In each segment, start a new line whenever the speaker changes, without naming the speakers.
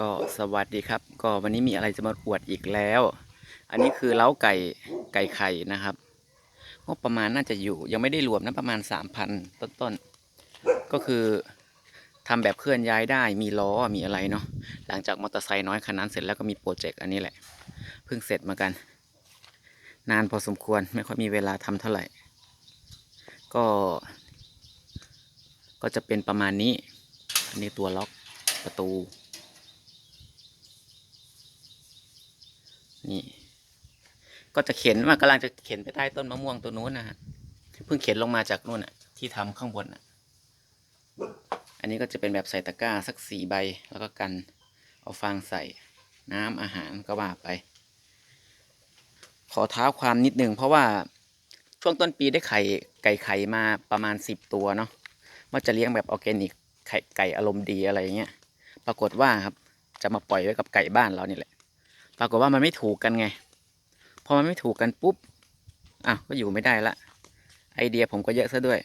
ก็สวัสดีครับ ก็วันนี้มีอะไรจะมาอวดอีกแล้ว อันนี้คือเล้าไก่ไก่ไข่นะครับงบประมาณน่าจะอยู่ ยังไม่ได้รวมนะประมาณสามพันต้นๆก็คือทำแบบเคลื่อนย้ายได้มีล้อมีอะไรเนาะหลังจากมอเตอร์ไซค์น้อยคันนั้นเสร็จแล้วก็มีโปรเจกต์อันนี้แหละเพิ่งเสร็จมากัน นานพอสมควรไม่ค่อยมีเวลาทำเท่าไหร่ ก็ ก็จะเป็นประมาณนี้ อันนี้ตัวล็อกประตู นี่ ก็จะเข็นว่ากำลังจะเข็นไปใต้ต้นมะม่วงตัวนู้นนะฮะเพิ่งเข็นลงมาจากนู่นอะ ที่ทำข้างบนอะ อันนี้ก็จะเป็นแบบใส่ตะกร้าสักสี่ใบแล้วก็กัน เอาฟางใส่น้ำอาหารก็ว่าไป ขอเท้าความนิดนึงเพราะว่าช่วงต้นปีได้ไข่ไก่ไข่มาประมาณสิบตัวเนาะว่าจะเลี้ยงแบบออร์แกนิกไข่ไก่อารมณ์ดีอะไรเงี้ย ปรากฏว่าครับจะมาปล่อยไว้กับไก่บ้านเรานี่แหละ ปรากฏว่ามันไม่ถูกกันไง พอมันไม่ถูกกันปุ๊บอ้าวก็อยู่ไม่ได้ละ ไอเดียผมก็เยอะซะด้วย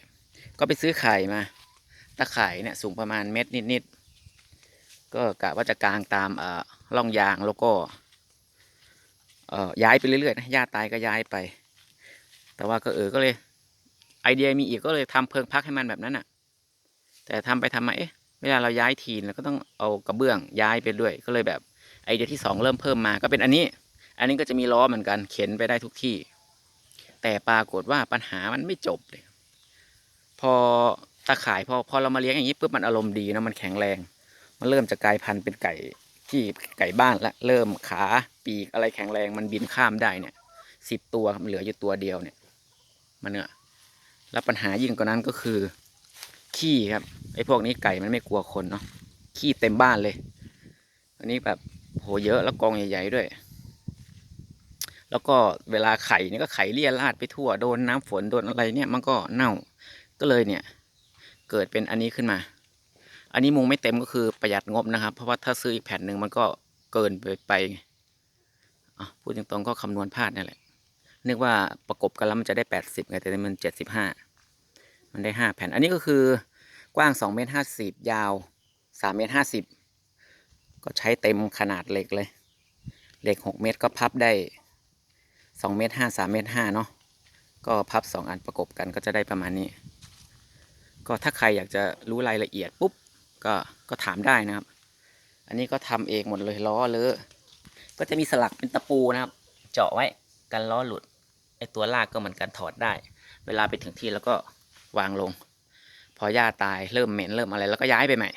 ก็ไปซื้อไข่มา ตะข่เนี่ยสูงประมาณเม็ดนิดๆ ก็กะว่าจะกลางตามเอ่อร่องยางแล้วก็เอ่อย้ายไปเรื่อยๆนะย่าตายก็ย้ายไป แต่ว่าก็เออก็เลย ไอเดียมีอีกก็เลยทำเพิงพักให้มันแบบนั้นอะ แต่ทำไปทำมาเอ๊ะเวลาเราย้ายทีนเราก็ต้องเอากระเบื้องย้ายไปด้วยก็เลยแบบ อเดียที่สองเริ่มเพิ่มมาก็เป็นอันนี้ อันนี้ก็จะมีล้อเหมือนกันเข็นไปได้ทุกที่ แต่ปรากฏว่าปัญหามันไม่จบเลย พอตาข่ายพอพอเรามาเลี้ยงอย่างนี้ปุ๊บมันอารมณ์ดีนะมันแข็งแรง มันเริ่มจะกลายพันธุ์เป็นไก่ที่ไก่บ้านละเริ่มขาปีกอะไรแข็งแรงมันบินข้ามได้เนี่ยสิบตัวมันเหลืออยู่ตัวเดียวเนี่ยมันเนี่ยแล้วปัญหายิ่งกว่านั้นก็คือ ขี้ครับไอ้พวกนี้ไก่มันไม่กลัวคนเนาะขี้เต็มบ้านเลย อันนี้แบบ เยอะแล้วกองใหญ่ๆด้วย แล้วก็เวลาไข่เนี่ยก็ไข่เลี่ยราดไปทั่วโดนน้ำฝนโดนอะไรเนี่ยมันก็เน่าก็เลยเนี่ย เกิดเป็นอันนี้ขึ้นมา อันนี้มุงไม่เต็มก็คือประหยัดงบนะครับ เพราะว่าถ้าซื้ออีกแผ่นหนึ่งมันก็เกินไปไปอะพูดตรงๆก็คำนวณพลาดนั่นแหละนึกว่าประกบกันแล้วมันจะได้แปดสิบไงแต่มันเจ็ดสิบห้ามันได้ห้าแผ่น อันนี้ก็คือกว้างสองเมตรห้าสิบยาวสามเมตรห้าสิบ ก็ใช้เต็มขนาดเหล็กเลย เหล็กหกเมตรก็พับได้สองเมตรห้าสามเมตรห้าเนาะ ก็พับสองอันประกบกันก็จะได้ประมาณนี้ ก็ถ้าใครอยากจะรู้รายละเอียดปุ๊บ ก็ก็ถามได้นะครับ อันนี้ก็ทำเองหมดเลยล้อเลอะก็จะมีสลักเป็นตะปูนะครับ เจาะไว้กันล้อหลุด ไอตัวลากก็เหมือนกันถอดได้ เวลาไปถึงที่แล้วก็วางลง พอหญ้าตายเริ่มเหม็นเริ่มอะไรแล้วก็ย้ายไปใหม่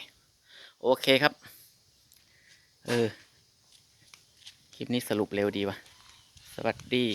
โอเคครับ เออ คลิปนี้สรุปเร็วดีวะสวัสดี